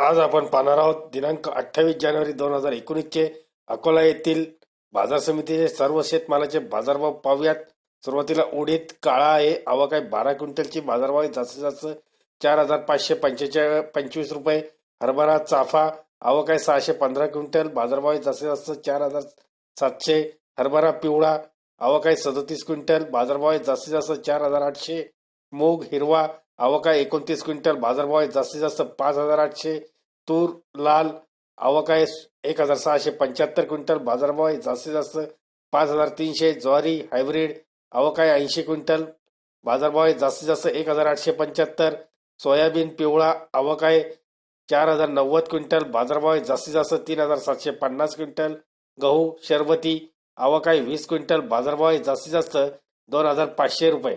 आज आपण पाहणार आहोत दिनांक अठ्ठावीस जानेवारी दोन हजार एकोणीसचे अकोला येथील बाजार समितीचे सर्व शेतमालाचे बाजारभाव पाहूयात. सुरुवातीला उडीद काळा आहे. आवक आहे बारा क्विंटलची. बाजारभाव आहे जास्तीत जास्त चार हजार पाचशे पंचेचाळीस पंचवीस रुपये. हरभरा चाफा आवक आहे सहाशे पंधरा क्विंटल. बाजारभाव आहे जास्तीत जास्त चार हजार सातशे. हरभरा पिवळा आवक आहे सदतीस क्विंटल. बाजारभाव आहे जास्तीत जास्त चार हजार आठशे. मूग हिरवा आवक आहे एकोणतीस क्विंटल बाजारभाव आहे जास्तीत जास्त पाच हजार आठशे. तूर लाल आवक आहे एक हजार सहाशे पंच्याहत्तर क्विंटल बाजारभाव आहे जास्तीत जास्त पाच हजार तीनशे. ज्वारी हायब्रिड आवक आहे ऐंशी क्विंटल बाजारभाव आहे जास्तीत जास्त एक हजार आठशे पंच्याहत्तर. सोयाबीन पिवळा आवक आहे चार हजार नव्वद क्विंटल बाजारभाव आहे जास्तीत जास्त तीन हजार सातशे पन्नास क्विंटल. गहू शरबती आवक आहे वीस क्विंटल बाजारभाव आहे जास्तीत जास्त दोन हजार पाचशे रुपये.